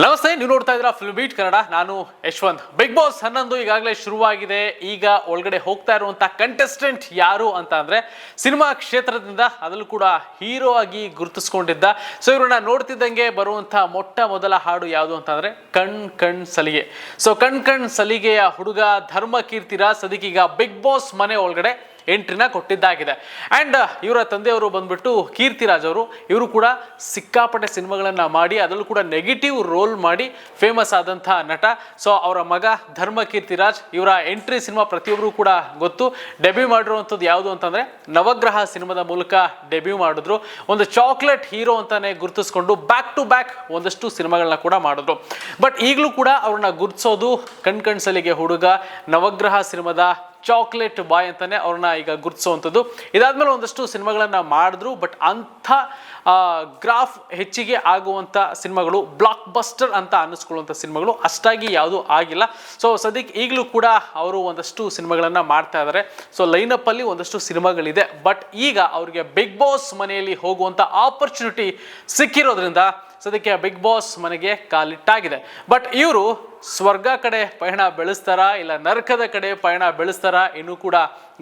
ನಮಸ್ತೆ, ನೀವು ನೋಡ್ತಾ ಇದ್ದೀರಾ ಫಿಲ್ಮ್ ಬೀಟ್ ಕನ್ನಡ ನಾನು ಯಶವಂತ್. ಬಿಗ್ ಬಾಸ್ ಹನ್ನೊಂದು ಈಗಾಗಲೇ ಶುರುವಾಗಿದೆ. ಈಗ ಒಳಗಡೆ ಹೋಗ್ತಾ ಇರುವಂತ ಕಂಟೆಸ್ಟೆಂಟ್ ಯಾರು ಅಂತ ಅಂದ್ರೆ ಸಿನಿಮಾ ಕ್ಷೇತ್ರದಿಂದ ಅದರಲ್ಲೂ ಕೂಡ ಹೀರೋ ಆಗಿ ಗುರುತಿಸ್ಕೊಂಡಿದ್ದ. ಸೊ ಇವ್ರನ್ನ ನೋಡ್ತಿದ್ದಂಗೆ ಬರುವಂತ ಮೊಟ್ಟ ಮೊದಲ ಹಾಡು ಯಾವುದು ಅಂತಂದ್ರೆ ಕಣ್ ಕಣ್ ಸಲಿಗೆ. ಸೊ ಕಣ್ ಕಣ್ ಸಲಿಗೆಯ ಹುಡುಗ ಧರ್ಮ ಕೀರ್ತಿರಾಜ್ ಅದಕ್ಕೀಗ ಬಿಗ್ ಬಾಸ್ ಮನೆ ಒಳಗಡೆ ಎಂಟ್ರಿನ ಕೊಟ್ಟಿದ್ದಾಗಿದೆ. ಆ್ಯಂಡ್ ಇವರ ತಂದೆಯವರು ಬಂದ್ಬಿಟ್ಟು ಕೀರ್ತಿರಾಜ್ ಅವರು, ಇವರು ಕೂಡ ಸಿಕ್ಕಾಪಟ್ಟೆ ಸಿನಿಮಾಗಳನ್ನು ಮಾಡಿ, ಅದರಲ್ಲೂ ಕೂಡ ನೆಗೆಟಿವ್ ರೋಲ್ ಮಾಡಿ ಫೇಮಸ್ ಆದಂಥ ನಟ. ಸೊ ಅವರ ಮಗ ಧರ್ಮ ಕೀರ್ತಿರಾಜ್ ಇವರ ಎಂಟ್ರಿ ಸಿನಿಮಾ ಪ್ರತಿಯೊಬ್ಬರು ಕೂಡ ಗೊತ್ತು. ಡೆಬ್ಯೂ ಮಾಡಿರುವಂಥದ್ದು ಯಾವುದು ಅಂತಂದರೆ, ನವಗ್ರಹ ಸಿನಿಮಾದ ಮೂಲಕ ಡೆಬ್ಯೂ ಮಾಡಿದ್ರು. ಒಂದು ಚಾಕ್ಲೇಟ್ ಹೀರೋ ಅಂತಾನೆ ಗುರುತಿಸ್ಕೊಂಡು ಬ್ಯಾಕ್ ಟು ಬ್ಯಾಕ್ ಒಂದಷ್ಟು ಸಿನಿಮಾಗಳನ್ನ ಕೂಡ ಮಾಡಿದ್ರು. ಬಟ್ ಈಗಲೂ ಕೂಡ ಅವ್ರನ್ನ ಗುರುತಿಸೋದು ಕಣ್ ಕಣ್ಸಲಿಗೆ ಹುಡುಗ ನವಗ್ರಹ ಸಿನಿಮಾದ ಚಾಕ್ಲೇಟ್ ಬಾಯ್ ಅಂತಾನೆ ಅವ್ರನ್ನ ಈಗ ಗುರುತಿಸುವಂಥದ್ದು. ಇದಾದ್ಮೇಲೆ ಒಂದಷ್ಟು ಸಿನಿಮಾಗಳನ್ನ ಮಾಡಿದ್ರು, ಬಟ್ ಅಂಥ ಗ್ರಾಫ್ ಹೆಚ್ಚಿಗೆ ಆಗುವಂಥ ಸಿನಿಮಾಗಳು ಬ್ಲಾಕ್ ಬಸ್ಟರ್ ಅಂತ ಅನ್ನಿಸ್ಕೊಳ್ಳುವಂಥ ಸಿನಿಮಾಗಳು ಅಷ್ಟಾಗಿ ಯಾವುದೂ ಆಗಿಲ್ಲ. ಸೊ ಸದ್ಯಕ್ಕೆ ಈಗಲೂ ಕೂಡ ಅವರು ಒಂದಷ್ಟು ಸಿನಿಮಾಗಳನ್ನ ಮಾಡ್ತಾ ಇದ್ದಾರೆ. ಸೊ ಲೈನಪ್ಪಲ್ಲಿ ಒಂದಷ್ಟು ಸಿನಿಮಾಗಳಿದೆ. ಬಟ್ ಈಗ ಅವರಿಗೆ ಬಿಗ್ ಬಾಸ್ ಮನೆಯಲ್ಲಿ ಹೋಗುವಂಥ ಆಪರ್ಚುನಿಟಿ ಸಿಕ್ಕಿರೋದ್ರಿಂದ ಸದ್ಯಕ್ಕೆ ಬಿಗ್ ಬಾಸ್ ಮನೆಗೆ ಕಾಲಿಟ್ಟಾಗಿದೆ. ಬಟ್ ಇವರು ಸ್ವರ್ಗ ಕಡೆ ಪಯಣ ಬೆಳೆಸ್ತಾರಾ, ಇಲ್ಲ ನರಕದ ಕಡೆ ಪಯಣ ಬೆಳೆಸ್ತಾರಾ ಇನ್ನೂ ಕೂಡ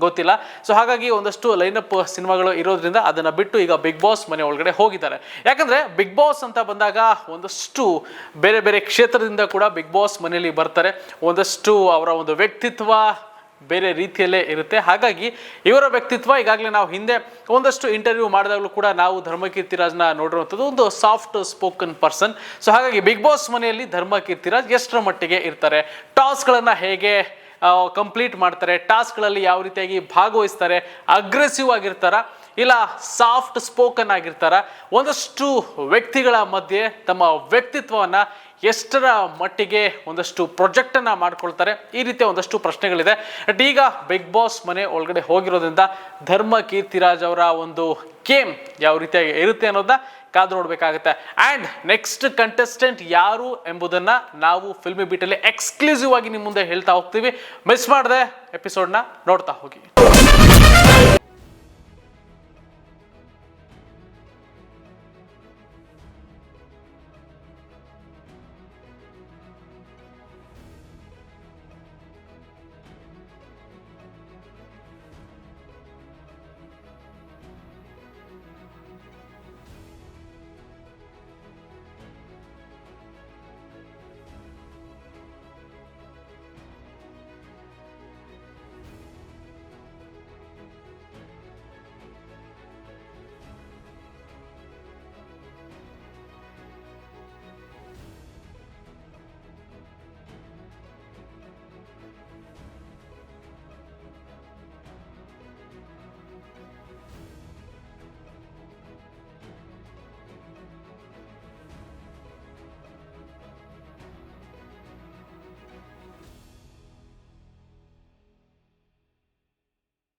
ಗೊತ್ತಿಲ್ಲ. ಸೊ ಹಾಗಾಗಿ ಒಂದಷ್ಟು ಲೈನಪ್ ಸಿನಿಮಾಗಳು ಇರೋದ್ರಿಂದ ಅದನ್ನ ಬಿಟ್ಟು ಈಗ ಬಿಗ್ ಬಾಸ್ ಮನೆ ಒಳಗಡೆ ಹೋಗಿದ್ದಾರೆ. ಯಾಕಂದ್ರೆ ಬಿಗ್ ಬಾಸ್ ಅಂತ ಬಂದಾಗ ಒಂದಷ್ಟು ಬೇರೆ ಬೇರೆ ಕ್ಷೇತ್ರದಿಂದ ಕೂಡ ಬಿಗ್ ಬಾಸ್ ಮನೆಯಲ್ಲಿ ಬರ್ತಾರೆ. ಒಂದಷ್ಟು ಅವರ ಒಂದು ವ್ಯಕ್ತಿತ್ವ ಬೇರೆ ರೀತಿಯಲ್ಲೇ ಇರುತ್ತೆ. ಹಾಗಾಗಿ ಇವರ ವ್ಯಕ್ತಿತ್ವ ಈಗಾಗಲೇ ನಾವು ಹಿಂದೆ ಒಂದಷ್ಟು ಇಂಟರ್ವ್ಯೂ ಮಾಡಿದಾಗಲೂ ಕೂಡ ನಾವು ಧರ್ಮಕೀರ್ತಿರಾಜ್ನ ನೋಡಿರುವಂಥದ್ದು ಒಂದು ಸಾಫ್ಟ್ ಸ್ಪೋಕನ್ ಪರ್ಸನ್. ಸೊ ಹಾಗಾಗಿ ಬಿಗ್ ಬಾಸ್ ಮನೆಯಲ್ಲಿ ಧರ್ಮಕೀರ್ತಿರಾಜ್ ಎಷ್ಟರ ಮಟ್ಟಿಗೆ ಇರ್ತಾರೆ? ಟಾಸ್ಕ್ಗಳನ್ನು ಹೇಗೆ ಕಂಪ್ಲೀಟ್ ಮಾಡ್ತಾರೆ? ಟಾಸ್ಕ್ಗಳಲ್ಲಿ ಯಾವ ರೀತಿಯಾಗಿ ಭಾಗವಹಿಸ್ತಾರೆ? ಅಗ್ರೆಸಿವ್ ಆಗಿರ್ತಾರ? ಇಲ್ಲ ಸಾಫ್ಟ್ ಸ್ಪೋಕನ್ ಆಗಿರ್ತಾರ? ಒಂದಷ್ಟು ವ್ಯಕ್ತಿಗಳ ಮಧ್ಯೆ ತಮ್ಮ ವ್ಯಕ್ತಿತ್ವವನ್ನು ಎಷ್ಟರ ಮಟ್ಟಿಗೆ ಒಂದಷ್ಟು ಪ್ರೊಜೆಕ್ಟನ್ನು ಮಾಡ್ಕೊಳ್ತಾರೆ? ಈ ರೀತಿಯ ಒಂದಷ್ಟು ಪ್ರಶ್ನೆಗಳಿದೆ. ಬಟ್ ಈಗ ಬಿಗ್ ಬಾಸ್ ಮನೆ ಒಳಗಡೆ ಹೋಗಿರೋದ್ರಿಂದ ಧರ್ಮ ಕೀರ್ತಿರಾಜ್ ಅವರ ಒಂದು ಗೇಮ್ ಯಾವ ರೀತಿಯಾಗಿ ಇರುತ್ತೆ ಅನ್ನೋದನ್ನ ಕಾದು ನೋಡಬೇಕಾಗುತ್ತೆ. ಆ್ಯಂಡ್ ನೆಕ್ಸ್ಟ್ ಕಂಟೆಸ್ಟೆಂಟ್ ಯಾರು ಎಂಬುದನ್ನು ನಾವು ಫಿಲ್ಮಿ ಬೀಟಲ್ಲಿ ಎಕ್ಸ್ಕ್ಲೂಸಿವ್ ಆಗಿ ನಿಮ್ಮ ಮುಂದೆ ಹೇಳ್ತಾ ಹೋಗ್ತೀವಿ. ಮಿಸ್ ಮಾಡದೆ ಎಪಿಸೋಡ್ನ ನೋಡ್ತಾ ಹೋಗಿ.